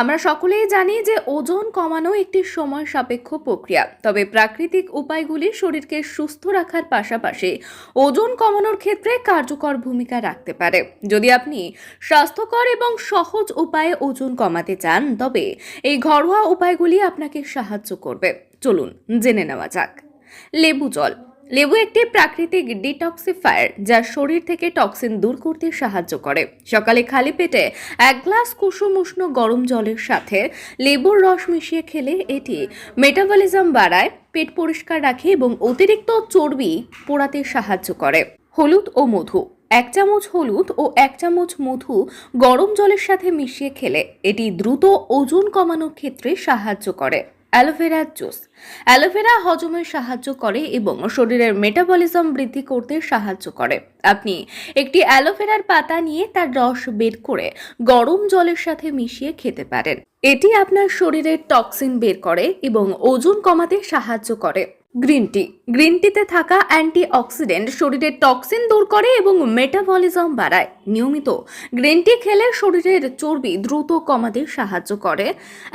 আমরা সকলেই জানি যে ওজন কমানো একটি সময় সাপেক্ষ প্রক্রিয়া, তবে প্রাকৃতিক উপায়গুলি শরীরকে সুস্থ রাখার পাশাপাশি ওজন কমানোর ক্ষেত্রে কার্যকর ভূমিকা রাখতে পারে। যদি আপনি স্বাস্থ্যকর এবং সহজ উপায়ে ওজন কমাতে চান, তবে এই ঘরোয়া উপায়গুলি আপনাকে সাহায্য করবে। চলুন জেনে নেওয়া যাক। লেবু জল লেবু একটি প্রাকৃতিক ডিটক্সিফায়ার যা শরীর থেকে টক্সিন দূর করতে সাহায্য করে। সকালে খালি পেটে এক গ্লাস কুসুম উষ্ণ গরম জলের সাথে লেবুর রস মিশিয়ে খেলে এটি মেটাবলিজম বাড়ায়, পেট পরিষ্কার রাখে এবং অতিরিক্ত চর্বি পোড়াতে সাহায্য করে। হলুদ ও মধু। এক চামচ হলুদ ও এক চামচ মধু গরম জলের সাথে মিশিয়ে খেলে এটি দ্রুত ওজন কমানোর ক্ষেত্রে সাহায্য করে। অ্যালোভেরার জুস। অ্যালোভেরা হজমে সাহায্য করে এবং শরীরের মেটাবলিজম বৃদ্ধি করতে সাহায্য করে। আপনি একটি অ্যালোভেরার পাতা নিয়ে তার রস বের করে গরম জলের সাথে মিশিয়ে খেতে পারেন। এটি আপনার শরীরের টক্সিন বের করে এবং ওজন কমাতে সাহায্য করে। গ্রিন টি গ্রিন টিতে থাকা অ্যান্টি অক্সিডেন্ট শরীরের টক্সিন দূর করে এবং মেটাবলিজম বাড়ায়। নিয়মিত গ্রিন টি খেলে শরীরের চর্বি দ্রুত কমাতে সাহায্য করে।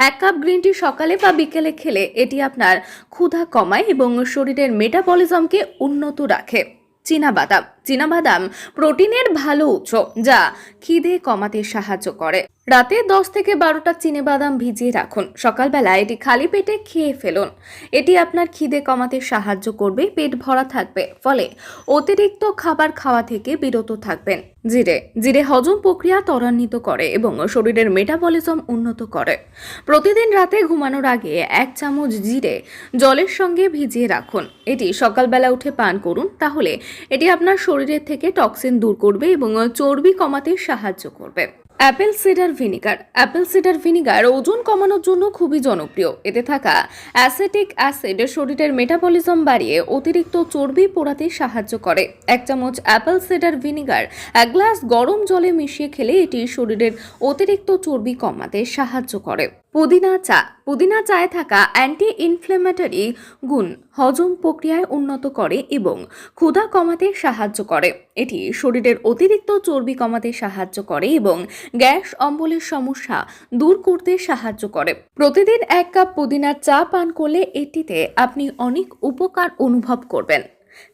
এক কাপ গ্রিন টি সকালে বা বিকেলে খেলে এটি আপনার ক্ষুধা কমায় এবং শরীরের মেটাবলিজমকে উন্নত রাখে। চীনাবাদাম চীনাবাদাম, প্রোটিনের ভালো উৎস যা খিদে কমাতে সাহায্য করে। রাতে দশ থেকে বারোটা বাদাম ভিজিয়ে রাখুন। সকালবেলা এটি খালি পেটে খেয়ে ফেলুন। এটি আপনার খিদে কমাতে সাহায্য করবে, পেট ভরা থাকবে, ফলে অতিরিক্ত খাবার খাওয়া থেকে বিরত থাকবেন। জিরে জিরে হজম প্রক্রিয়া ত্বরান্বিত করে এবং শরীরের মেটাবলিজম উন্নত করে। প্রতিদিন রাতে ঘুমানোর আগে এক চামচ জিরে জলের সঙ্গে ভিজিয়ে রাখুন। এটি সকালবেলা উঠে পান করুন, তাহলে এটি আপনার শরীরের থেকে টক্সিন দূর করবে এবং চর্বি কমাতে সাহায্য করবে। Apple cider vinegar apple cider vinegar ওজন কমানোর জন্য খুবই জনপ্রিয়। এতে থাকা অ্যাসেটিক অ্যাসিড শরীরের মেটাবলিজম বাড়িয়ে অতিরিক্ত চর্বি পোড়াতে সাহায্য করে। এক চামচ অ্যাপেল সিডার ভিনিগার এক গ্লাস গরম জলে মিশিয়ে খেলে এটি শরীরের অতিরিক্ত চর্বি কমাতে সাহায্য করে। পুদিনা চা, পুদিনা চায়ে থাকা অ্যান্টি ইনফ্লেমেটরি গুণ হজম প্রক্রিয়ায় উন্নত করে এবং ক্ষুধা কমাতে সাহায্য করে। এটি শরীরের অতিরিক্ত চর্বি কমাতে সাহায্য করে এবং গ্যাস অম্বলের সমস্যা দূর করতে সাহায্য করে। প্রতিদিন এক কাপ পুদিনার চা পান করলে এটিতে আপনি অনেক উপকার অনুভব করবেন।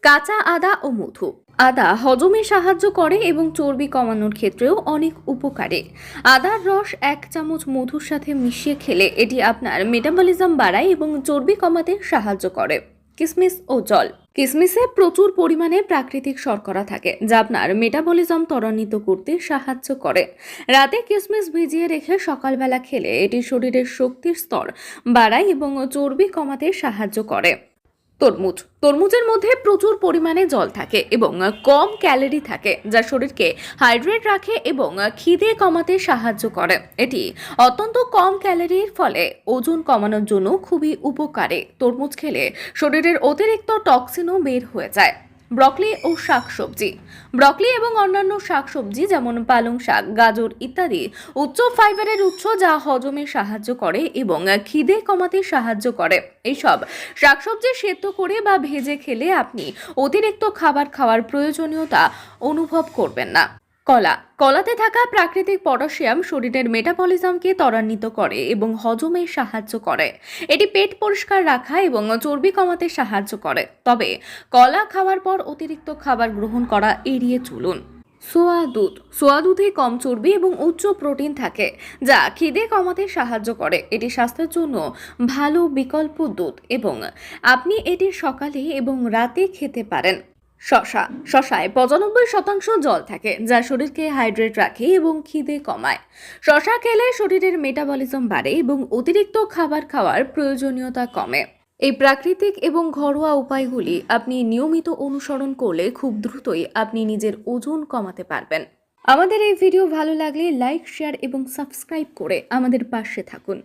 কাঁচা আদা ও মধু আদা হজমে সাহায্য করে এবং চর্বি কমানোর ক্ষেত্রেও অনেক উপকারী। আদার রস এক চামচ মধুর সাথে মিশিয়ে খেলে এটি আপনার মেটাবলিজম বাড়ায় এবং চর্বি কমাতে সাহায্য করে। কিসমিস ও জল। কিসমিসে প্রচুর পরিমাণে প্রাকৃতিক শর্করা থাকে, যা আপনার মেটাবলিজম ত্বরান্বিত করতে সাহায্য করে। রাতে কিসমিস ভিজিয়ে রেখে সকালবেলা খেলে এটি শরীরের শক্তির স্তর বাড়ায় এবং চর্বি কমাতে সাহায্য করে। তরমুজ। তরমুজের মধ্যে প্রচুর পরিমাণে জল থাকে এবং কম ক্যালোরি থাকে, যা শরীরকে হাইড্রেট রাখে এবং খিদে কমাতে সাহায্য করে। এটি অত্যন্ত কম ক্যালোরির ফলে ওজন কমানোর জন্য খুবই উপকারী। তরমুজ খেলে শরীরের অতিরিক্ত টক্সিনও বের হয়ে যায়। ব্রকলি ও শাকসবজি। ব্রকলি এবং অন্যান্য শাকসবজি যেমন পালং শাক, গাজর ইত্যাদি উচ্চ ফাইবারের উৎস যা হজমে সাহায্য করে এবং খিদে কমাতে সাহায্য করে। এইসব শাকসবজি সেদ্ধ করে বা ভেজে খেলে আপনি অতিরিক্ত খাবার খাওয়ার প্রয়োজনীয়তা অনুভব করবেন না। কলা। কলাতে থাকা প্রাকৃতিক পটাশিয়াম শরীরের মেটাবলিজমকে ত্বরান্বিত করে এবং হজমে সাহায্য করে। এটি পেট পরিষ্কার রাখা এবং চর্বি কমাতে সাহায্য করে। তবে কলা খাওয়ার পর অতিরিক্ত খাবার গ্রহণ করা এড়িয়ে চলুন। সোয়া দুধ। সোয়া দুধে কম চর্বি এবং উচ্চ প্রোটিন থাকে, যা খিদে কমাতে সাহায্য করে। এটি স্বাস্থ্যের জন্য ভালো বিকল্প দুধ এবং আপনি এটি সকালে এবং রাতে খেতে পারেন। শশা। শশায় পঁচানব্বই শতাংশ জল থাকে, যা শরীরকে হাইড্রেট রাখে এবং খিদে কমায়। শশা খেলে শরীরের মেটাবলিজম বাড়ে এবং অতিরিক্ত খাবার খাওয়ার প্রয়োজনীয়তা কমে। এই প্রাকৃতিক এবং ঘরোয়া উপায়গুলি আপনি নিয়মিত অনুসরণ করলে খুব দ্রুতই আপনি নিজের ওজন কমাতে পারবেন। আমাদের এই ভিডিও ভালো লাগলে লাইক শেয়ার এবং সাবস্ক্রাইব করে আমাদের পাশে থাকুন।